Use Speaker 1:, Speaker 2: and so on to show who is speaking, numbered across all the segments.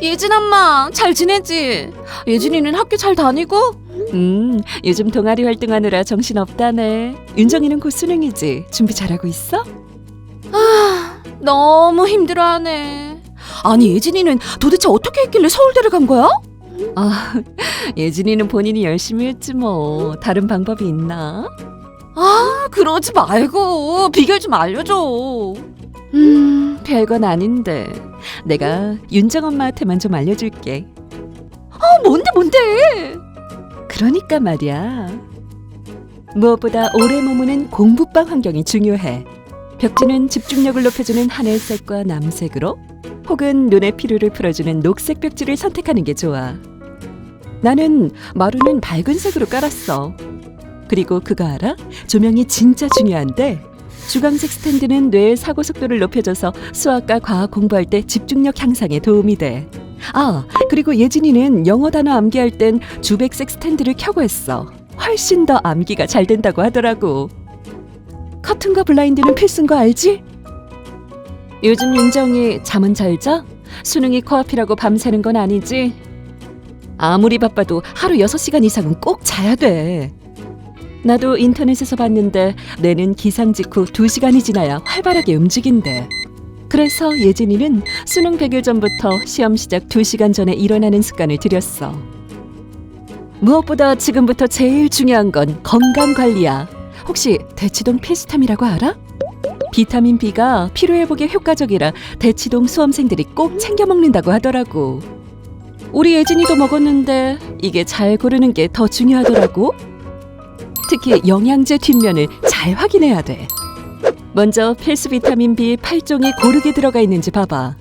Speaker 1: 예진 엄마 잘 지내지? 예진이는 학교 잘 다니고?
Speaker 2: 음, 요즘 동아리 활동하느라 정신 없다네. 윤정이는 곧 수능이지. 준비 잘하고 있어?
Speaker 1: 아 너무 힘들어하네. 아니 예진이는 도대체 어떻게 했길래 서울대를 간 거야?
Speaker 2: 아, 예진이는 본인이 열심히 했지 뭐. 다른 방법이 있나?
Speaker 1: 아 그러지 말고 비결 좀 알려줘.
Speaker 2: 음, 별건 아닌데. 내가 윤정 엄마한테만 좀 알려줄게.
Speaker 1: 아 뭔데 뭔데?
Speaker 2: 그러니까 말이야. 무엇보다 오래 머무는 공부방 환경이 중요해. 벽지는 집중력을 높여주는 하늘색과 남색으로 혹은 눈의 피로를 풀어주는 녹색 벽지를 선택하는 게 좋아. 나는 마루는 밝은 색으로 깔았어. 그리고 그거 알아? 조명이 진짜 중요한데 주광색 스탠드는 뇌의 사고 속도를 높여줘서 수학과 과학 공부할 때 집중력 향상에 도움이 돼. 아, 그리고 예진이는 영어 단어 암기할 땐 주백색 스탠드를 켜고 했어. 훨씬 더 암기가 잘 된다고 하더라고. 커튼과 블라인드는 필수인 거 알지? 요즘 윤정이 잠은 잘 자? 수능이 코앞이라고 밤새는 건 아니지? 아무리 바빠도 하루 6시간 이상은 꼭 자야 돼. 나도 인터넷에서 봤는데 뇌는 기상 직후 2시간이 지나야 활발하게 움직인대. 그래서 예진이는 수능 100일 전부터 시험 시작 2시간 전에 일어나는 습관을 들였어. 무엇보다 지금부터 제일 중요한 건 건강 관리야. 혹시 대치동 필수템이라고 알아? 비타민 B가 피로 회복에 효과적이라 대치동 수험생들이 꼭 챙겨 먹는다고 하더라고. 우리 예진이도 먹었는데 이게 잘 고르는 게 더 중요하더라고. 특히 영양제 뒷면을 잘 확인해야 돼. 먼저 필수 비타민 B 8종이 고르게 들어가 있는지 봐봐.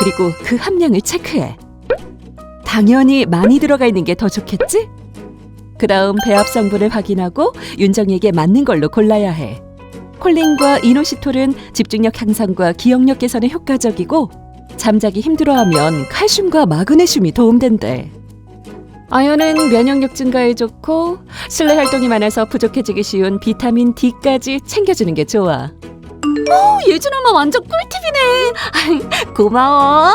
Speaker 2: 그리고 그 함량을 체크해. 당연히 많이 들어가 있는 게 더 좋겠지? 그 다음 배합 성분을 확인하고 윤정이에게 맞는 걸로 골라야 해. 콜린과 이노시톨은 집중력 향상과 기억력 개선에 효과적이고 잠자기 힘들어하면 칼슘과 마그네슘이 도움된대. 아연은 면역력 증가에 좋고 실내 활동이 많아서 부족해지기 쉬운 비타민 D까지 챙겨주는 게 좋아.
Speaker 1: 어, 예진 엄마 완전 꿀팁이네. 고마워.